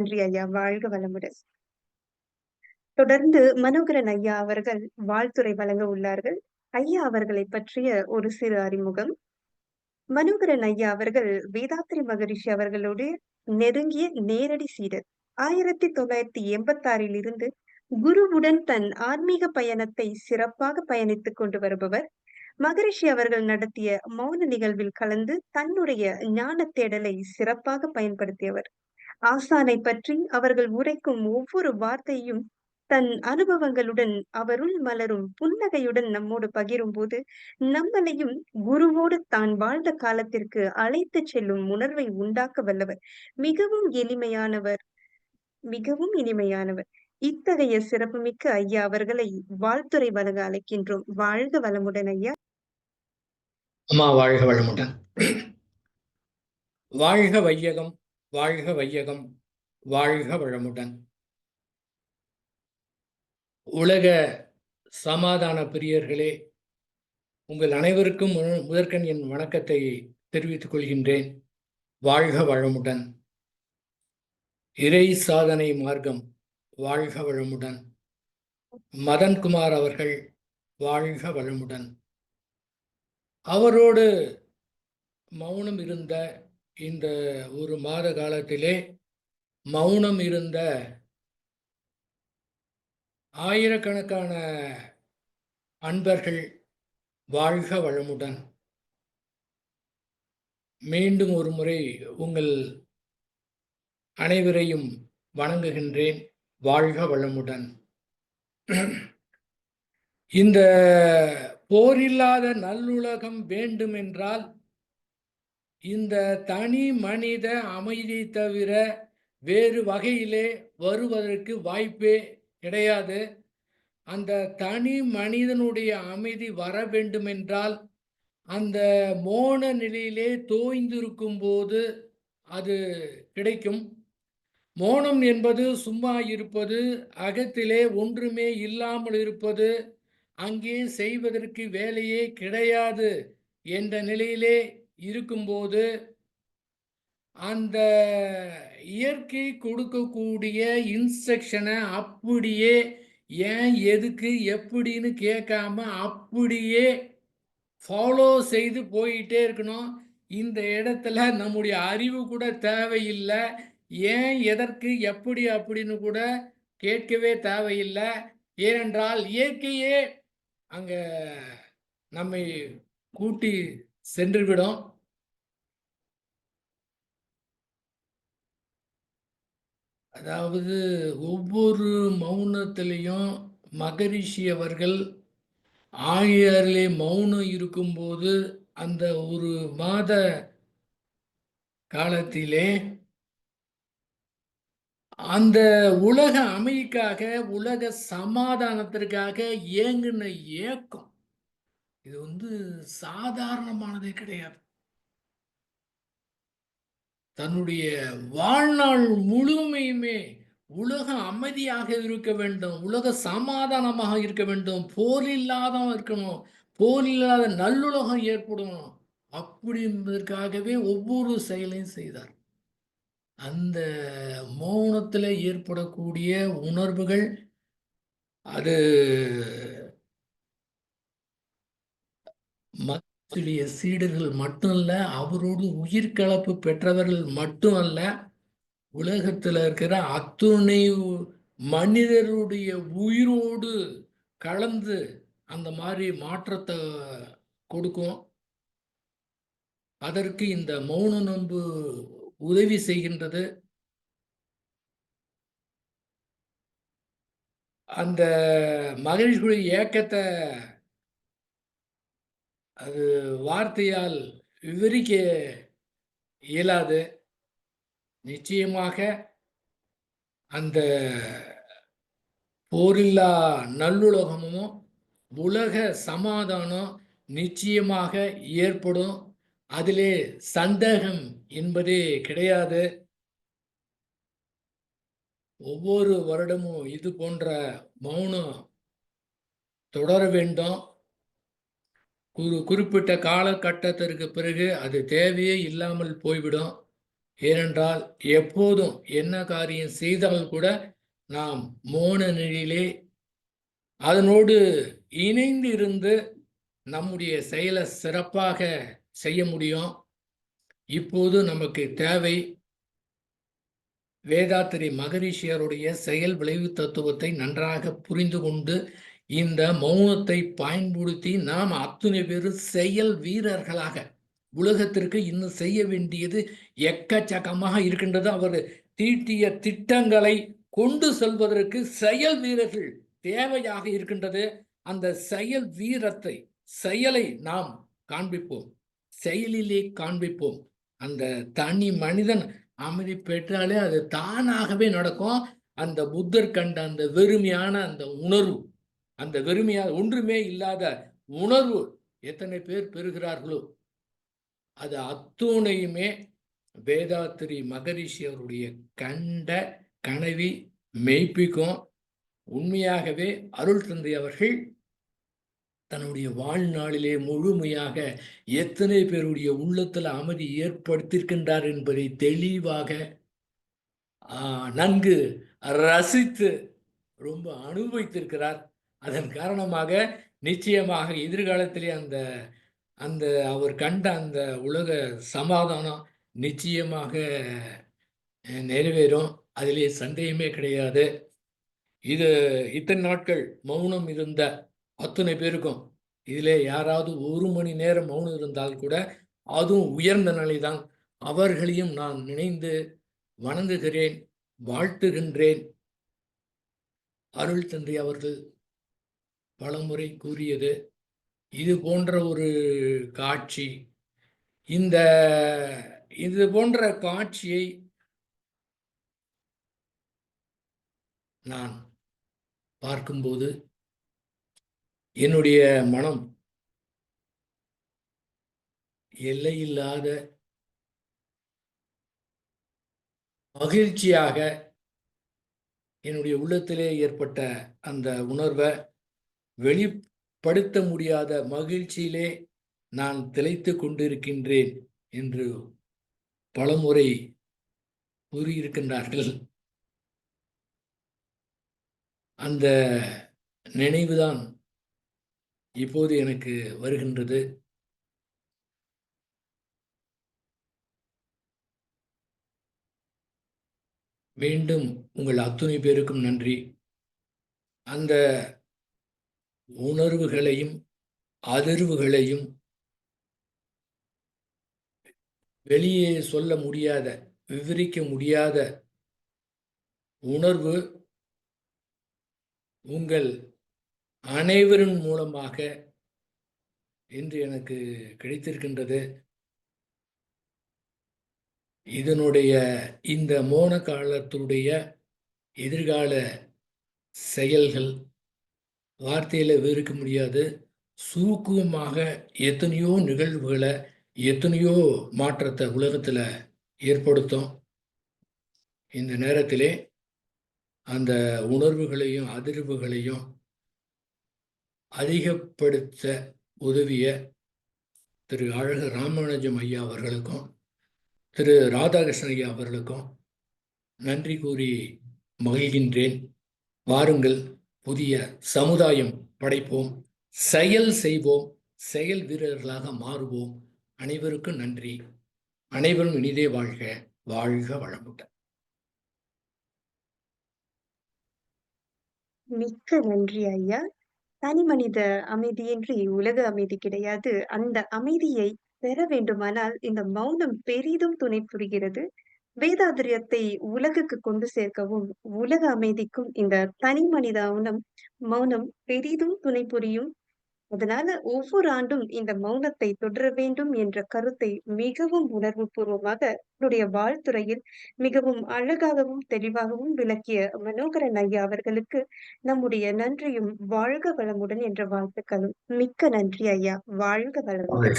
நன்றி ஐயா வாழ்க வளமுடன். தொடர்ந்து மனோகரன் ஐயா அவர்கள் வாழ்த்துறை வழங்க உள்ளார்கள். ஐயா அவர்களை பற்றிய ஒரு சிறு அறிமுகம். மனோகரன் ஐயா அவர்கள் வேதாத்திரி மகரிஷி அவர்களுடைய நெருங்கிய நேரடி சீடர். ஆயிரத்தி தொள்ளாயிரத்தி எண்பத்தி ஆறில் இருந்து குருவுடன் தன் ஆன்மீக பயணத்தை சிறப்பாக பயணித்துக் கொண்டு வருபவர். மகரிஷி அவர்கள் நடத்திய மௌன நிகழ்வில் கலந்து தன்னுடைய ஞான தேடலை சிறப்பாக பயன்படுத்தியவர். ஆசானை பற்றி அவர்கள் உரைக்கும் ஒவ்வொரு வார்த்தையும் தன் அனுபவங்களுடன் அவருள் மலரும் புன்னகையுடன் நம்மோடு பகிரும் போது நம்மளையும் குருவோடு தான் வாழ்ந்த காலத்திற்கு அழைத்து செல்லும் உணர்வை உண்டாக்க வல்லவர். மிகவும் எளிமையானவர் மிகவும் இனிமையானவர். இத்தகைய சிறப்புமிக்க ஐயா அவர்களை வாழ்த்துறை வழங்க அழைக்கின்றோம். வாழ்க வளமுடன் ஐயா. அம்மா வாழ்க வளமுடன். வாழ்க வையகம். வாழ்க வையகம் வாழ்க வளமுடன். உலக சமாதான பிரியர்களே உங்கள் அனைவருக்கும் முதற்கண் என் வணக்கத்தை தெரிவித்துக் கொள்கின்றேன். வாழ்க வளமுடன். இறை சாதனை மார்க்கம் வாழ்க வளமுடன். மதன்குமார் அவர்கள் வாழ்க வளமுடன். அவரோடு மௌனம் இருந்த இந்த ஒரு மாத காலத்திலே மௌனம் இருந்த ஆயிரக்கணக்கான அன்பர்கள் வாழ்க வளமுடன். மீண்டும் ஒரு முறை உங்கள் அனைவரையும் வணங்குகின்றேன். வாழ்க வளமுடன். இந்த போரில்லாத நல்லுலகம் வேண்டுமென்றால் இந்த தனி மனித அமைதி தவிர வேறு வகையிலே வருவதற்கு வாய்ப்பே கிடையாது. அந்த தனி மனிதனுடைய அமைதி வர வேண்டுமென்றால் அந்த மோன நிலையிலே தோய்ந்திருக்கும் போது அது கிடைக்கும். மோனம் என்பது சும்மா இருப்பது அகத்திலே ஒன்றுமே இல்லாமல் இருப்பது அங்கே செய்வதற்கு வேலையே கிடையாது என்ற நிலையிலே இருக்கும்போது அந்த இயற்கை கொடுக்கக்கூடிய இன்ஸ்ட்ரக்ஷனை அப்படியே ஏன் எதுக்கு எப்படின்னு கேட்காம அப்படியே ஃபாலோ செய்து போயிட்டே இருக்கணும். இந்த இடத்துல நம்முடைய அறிவு கூட தேவையில்லை. ஏன் எதற்கு எப்படி அப்படின்னு கூட கேட்கவே தேவையில்லை. ஏனென்றால் இயற்கையே அங்கே நம்மை கூட்டி சென்றுவிடும். அதாவது ஒவ்வொரு மௌனத்திலையும் மகரிஷி அவர்கள் ஆழியாரிலே மௌனம் இருக்கும்போது அந்த ஒரு மாத காலத்திலே அந்த உலக அமைதிக்காக உலக சமாதானத்திற்காக ஏங்குன ஏக்கம் இது வந்து சாதாரணமானதே கிடையாது. தன்னுடைய வாழ்நாள் முழுமையுமே உலக அமைதியாக இருக்க வேண்டும் உலக சமாதானமாக இருக்க வேண்டும் போர் இல்லாத இருக்கணும் போர் இல்லாத நல்லுலகம் ஏற்படணும். அப்படி என்பதற்காகவே ஒவ்வொரு செயலையும் செய்தார். அந்த மௌனத்தில் ஏற்படக்கூடிய உணர்வுகள் அது மக்களுடைய சீடர்கள் மட்டும் அல்ல அவரோடு உயிர் கலப்பு பெற்றவர்கள் மட்டும் அல்ல உலகத்தில் இருக்கிற அத்துணை மனிதருடைய உயிரோடு கலந்து அந்த மாதிரி மாற்றத்தை கொடுக்கும். அதற்கு இந்த மௌன நம்பு உதவி செய்கின்றது. அந்த மகிழ்ச்சி ஏக்கத்தை அது வார்த்தையால் விவரிக்க இயலாது. நிச்சயமாக அந்த போரில்லா நல்லுலகமும் உலக சமாதானம் நிச்சயமாக ஏற்படும். அதிலே சந்தேகம் என்பதே கிடையாது. ஒவ்வொரு வருடமும் இது போன்ற மௌனம் தொடர வேண்டும். ஒரு குறிப்பிட்ட காலகட்டத்திற்கு பிறகு அது தேவையே இல்லாமல் போய்விடும். ஏனென்றால் எப்போதும் என்ன காரியம் செய்தால் கூட நாம் மோன நிலையிலே அதனோடு இணைந்து இருந்து நம்முடைய செயலை சிறப்பாக செய்ய முடியும். இப்போது நமக்கு தேவை வேதாத்திரி மகரிஷியருடைய செயல் விளைவு தத்துவத்தை நன்றாக புரிந்து கொண்டு இந்த மௌனத்தை பயன்படுத்தி நாம் அத்துணை பேரும் செயல் வீரர்களாக. உலகத்திற்கு இன்னும் செய்ய வேண்டியது எக்கச்சக்கமாக இருக்கின்றது. அவர் தீட்டிய திட்டங்களை கொண்டு செல்வதற்கு செயல் வீரர்கள் தேவையாக இருக்கின்றது. அந்த செயல் வீரத்தை செயலை நாம் காண்பிப்போம். செயலிலே காண்பிப்போம். அந்த தனி மனிதன் அமைதி பெற்றாலே அது தானாகவே நடக்கும். அந்த புத்தர் கண்ட அந்த வெறுமையான அந்த உணர்வு அந்த வெறுமையாக ஒன்றுமே இல்லாத உணர்வு எத்தனை பேர் பெறுகிறார்களோ அது அத்துணையுமே வேதாத்திரி மகரிஷி அவருடைய கண்ட கனவி மெய்ப்பிக்கும். உண்மையாகவே அருள் தந்தை அவர்கள் தன்னுடைய வாழ்நாளிலே முழுமையாக எத்தனை பேருடைய உள்ளத்தில் அமைதி ஏற்படுத்தியிருக்கின்றார் என்பதை தெளிவாக நன்கு ரசித்து ரொம்ப அனுபவித்திருக்கிறார். அதன் காரணமாக நிச்சயமாக எதிர்காலத்திலே அந்த அந்த அவர் கண்ட அந்த உலக சமாதானம் நிச்சயமாக நிறைவேறும். அதிலே சந்தேகமே கிடையாது. இது இத்தனை நாட்கள் மௌனம் இருந்த அத்தனை பேருக்கும் இதிலே யாராவது ஒரு மணி நேரம் மௌனம் இருந்தால் கூட அதுவும் உயர்ந்த நிலைதான். அவர்களையும் நான் நினைந்து வணங்குகிறேன் வாழ்த்துகின்றேன். அருள் தந்தை அவர்கள் பலமுறை கூறியது. இது போன்ற ஒரு காட்சி இந்த இது போன்ற காட்சியை நான் பார்க்கும்போது என்னுடைய மனம் எல்லையில்லாத மகிழ்ச்சியாக என்னுடைய உள்ளத்திலே ஏற்பட்ட அந்த உணர்வை வெளிப்படுத்த முடியாத மகிழ்ச்சியிலே நான் திளைத்து கொண்டிருக்கின்றேன் என்று பலமுறை கூறியிருக்கின்றார்கள். அந்த நினைவுதான் இப்போது எனக்கு வருகின்றது. மீண்டும் உங்கள் அத்துணை பேருக்கும் நன்றி. அந்த உணர்வுகளையும் அதிர்வுகளையும் வெளியே சொல்ல முடியாத விவரிக்க முடியாத உணர்வு உங்கள் அனைவரின் மூலமாக இன்று எனக்கு கிடைத்திருக்கின்றது. இதனுடைய இந்த மோன காலத்துடைய எதிர்கால செயல்கள் வார்த்தையில் விவரிக்க முடியாது. சூக்குவமாக எத்தனையோ நிகழ்வுகளை எத்தனையோ மாற்றத்தை உலகத்தில் ஏற்படுத்தும். இந்த நேரத்திலே அந்த உணர்வுகளையும் அதிர்வுகளையும் அதிகப்படுத்த உதவிய திரு அழகு ராமானுஜம் ஐயா அவர்களுக்கும் திரு ராதாகிருஷ்ணன் ஐயா அவர்களுக்கும் நன்றி கூறி மகிழ்கின்றேன். வாருங்கள். புதிய சமுதாயம் படைப்போம். செயல் செய்வோம். செயல் வீரர்களாக மாறுவோம். அனைவருக்கும் நன்றி. அனைவரும் இனிதே வாழ்க. வாழ்க வளமுடன். மிக்க நன்றி ஐயா. தனி மனித அமைதியின்றி உலக அமைதி கிடையாது. அந்த அமைதியை பெற வேண்டுமானால் இந்த மௌனம் பெரிதும் துணை புரிகிறது. வேதாதிரியத்தை உலகுக்கு கொண்டு சேர்க்கவும் உலக அமைதிக்கும் இந்த தனி மனித மௌனம் மௌனம் பெரிதும் துணை புரியும். அதனால ஒவ்வொரு ஆண்டும் இந்த மௌனத்தை தொடர வேண்டும் என்ற கருத்தை மிகவும் உணர்வு பூர்வமாக என்னுடைய வாழ்த்துறையில் மிகவும் அழகாகவும் தெளிவாகவும் விளக்கிய மனோகரன் ஐயா அவர்களுக்கு நம்முடைய நன்றியும் வாழ்க வளமுடன் என்ற வாழ்த்துக்களும். மிக்க நன்றி ஐயா. வாழ்க வளமுடன்.